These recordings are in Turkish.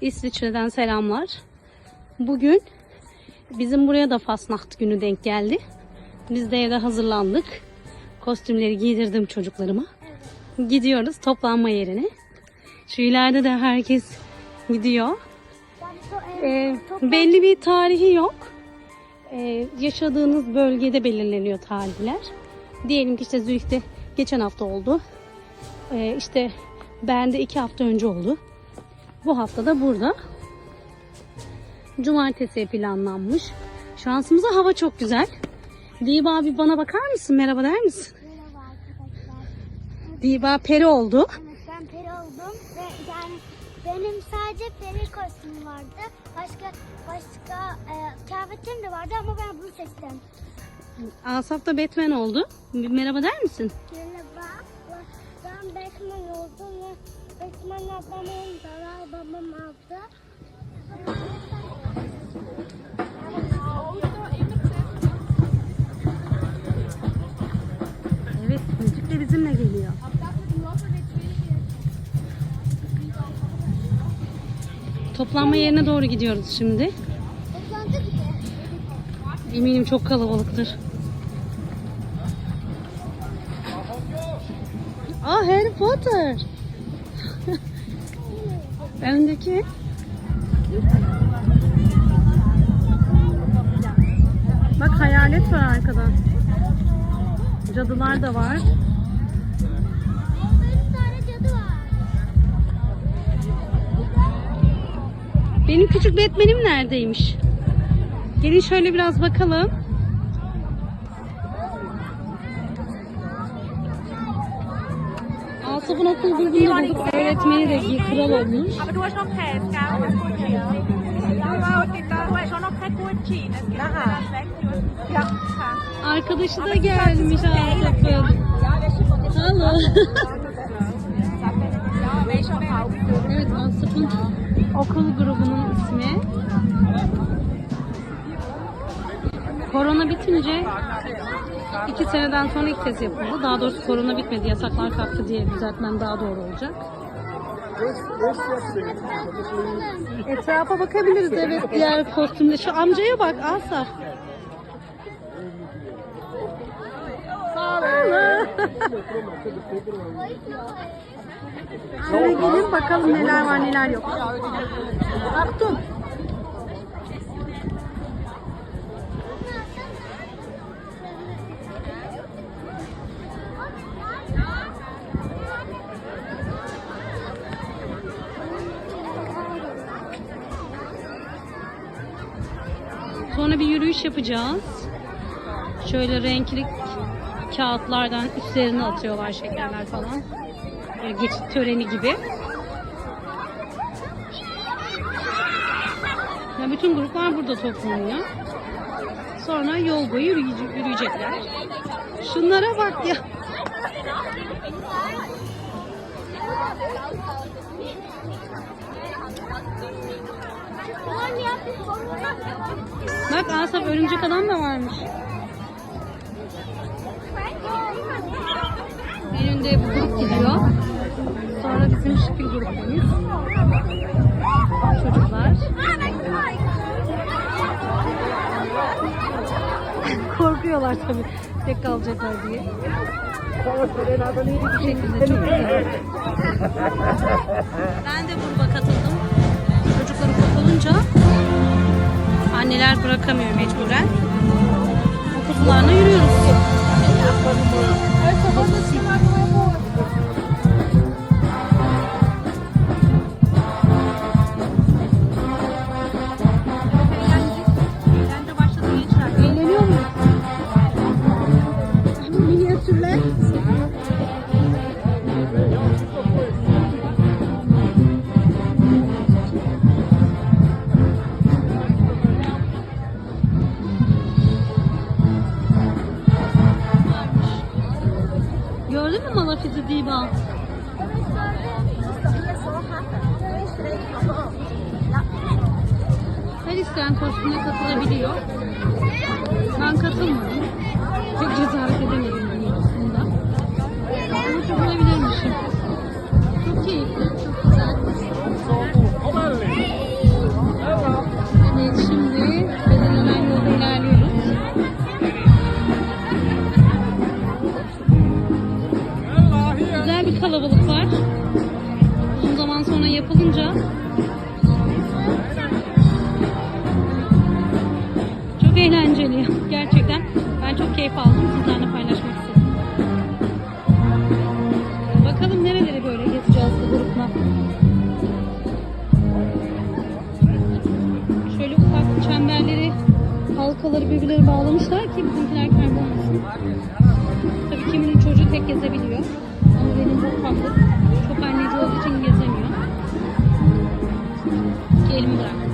İsviçre'den selamlar. Bugün bizim buraya da Fasnacht günü denk geldi. Biz de evde hazırlandık. Kostümleri giydirdim çocuklarıma. Gidiyoruz toplanma yerine. Şu ileride de herkes gidiyor. Ee, belli bir tarihi yok. Ee, yaşadığınız bölgede belirleniyor tarihler. Diyelim ki işte Zürih'te geçen hafta oldu. Ee, işte bende iki hafta önce oldu. Bu hafta da burada. Cumartesiye planlanmış. Şansımıza hava çok güzel. Diba abi bana bakar mısın? Merhaba der misin? Merhaba arkadaşlar. Diba peri oldu. Evet, ben peri oldum ve yani benim sadece peri kostümüm vardı. Başka başka e, kıyafetlerim de vardı ama ben bunu seçtim. Asaf da Batman oldu. Bir merhaba der misin? Merhaba. Ben Batman oldum ve Batman ablamın da babam aldı. Evet, müzik de bizimle geliyor. Toplanma yerine doğru gidiyoruz şimdi. Eminim çok kalabalıktır. Aa Harry Potter. Öndeki. Bak hayalet var arkada. Cadılar da var. Benim küçük Batman'im neredeymiş? Gelin şöyle biraz bakalım. Topun okul grubunda bulduk. Öğretmeni de kral olmuş. Arkadaşı da gelmiş Atıf'ın. Hello. evet Atıf'ın okul grubunun ismi. Korona bitince iki seneden sonra ilk kez yapıldı. Daha doğrusu korona bitmedi. Yasaklar kalktı diye düzeltmem daha doğru olacak. Etrafa bakabiliriz evet diğer kostümde. Şu amcaya bak Asaf. Şöyle gelin bakalım neler var neler yok. Baktım. Sonra bir yürüyüş yapacağız. Şöyle renkli kağıtlardan üstlerine atıyorlar şekerler falan. Böyle geçit töreni gibi. Ya bütün gruplar burada toplanıyor. Sonra yol boyu yürüyece- yürüyecekler. Şunlara bak ya. Bak Asaf örümcek adam da varmış. En önde bu grup gidiyor. Sonra bizim şıkıl gruplarımız. Çocuklar. Korkuyorlar tabii. Tek kalacaklar diye. Bu şekilde çok güzel. Ben de gruba katıldım. Olunca anneler bırakamıyor mecburen. O kutularla yürüyoruz. Diba? Her isteyen kostüme katılabiliyor. Ben katılmadım. Çok cesaret edemedim bağlamışlar ki bizimkiler kaybolmasın. Tabii kiminin çocuğu tek gezebiliyor. Ama benim bu ufaklık çok anneci olduğu için gezemiyor. Elimi bırak.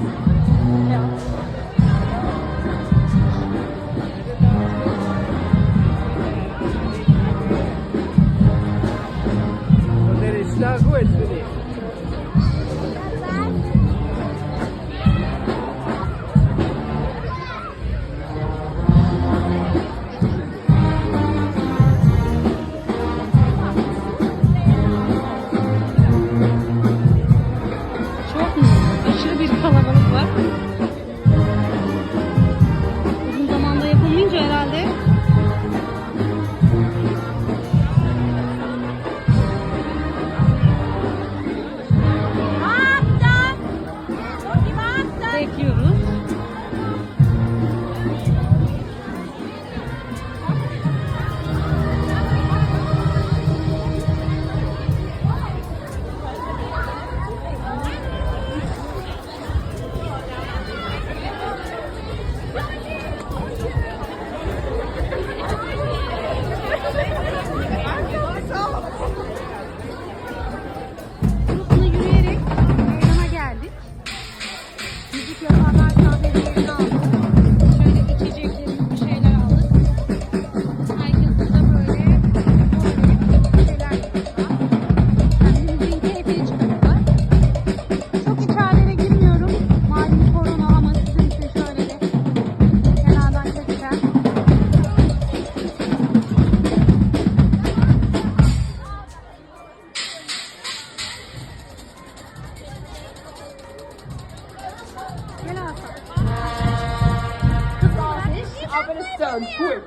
Tönt gut.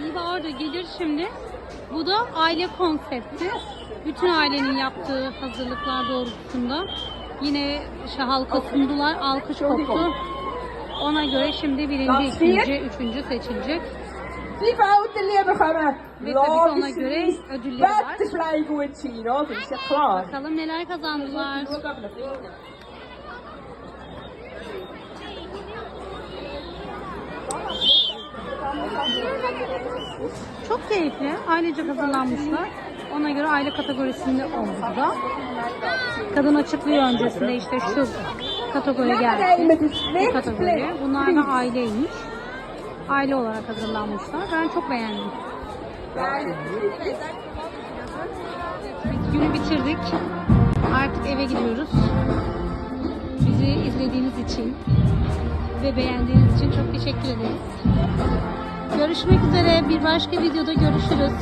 Viva orada gelir şimdi. Bu da aile konsepti. Bütün ailenin yaptığı hazırlıklar doğrultusunda. Yine işte halka sundular. Alkış koptu. Ona göre şimdi birinci, ikinci, üçüncü seçilecek. Die Felder, die bekommen Ve tabii ki ona göre ödülleri var. Bakalım neler kazandılar. Çok keyifli. Ailece hazırlanmışlar. Ona göre aile kategorisinde oldu da. Kadın açıklıyor öncesinde işte şu kategori geldi. Bu kategori. Bunlar da aileymiş. Aile olarak hazırlanmışlar. Ben çok beğendim. Günü bitirdik. Artık eve gidiyoruz. Bizi izlediğiniz için ve beğendiğiniz için çok teşekkür ederiz. Görüşmek üzere. Bir başka videoda görüşürüz.